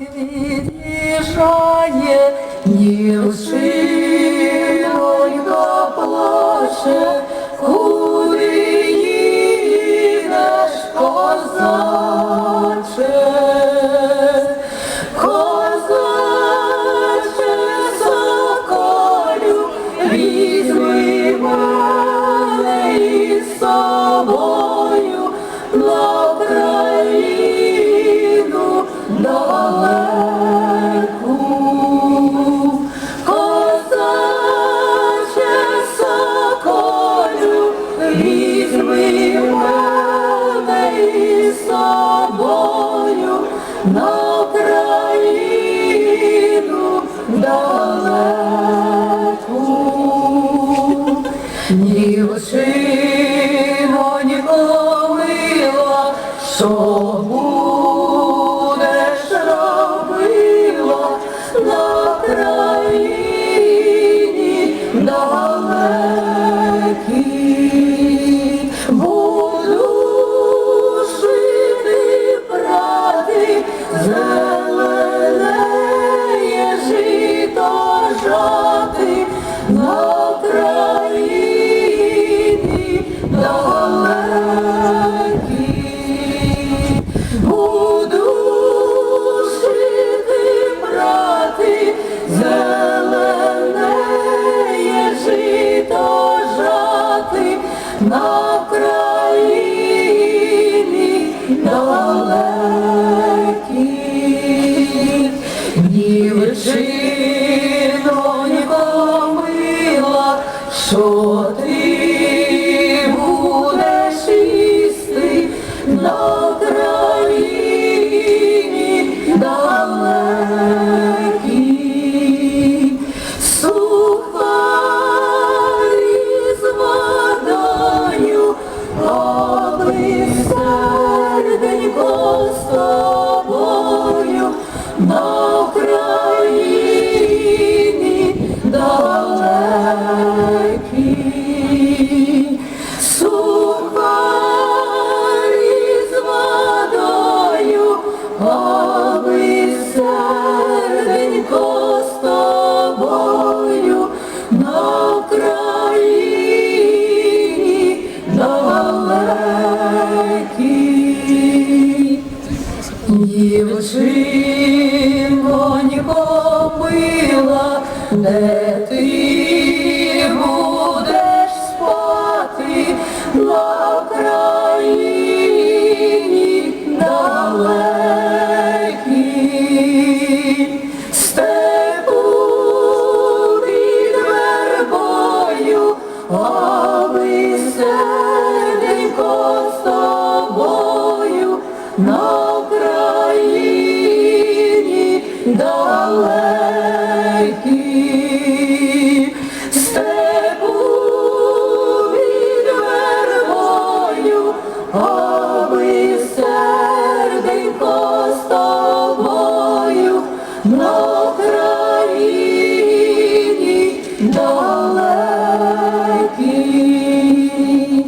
від'їжджає, дівчинонька плаче. No. на країні далекій, ні вечиною мила, що Дівчинко, нікого мила, де ти будеш спати на країні далекій. степу від вербою. Степу під вербою,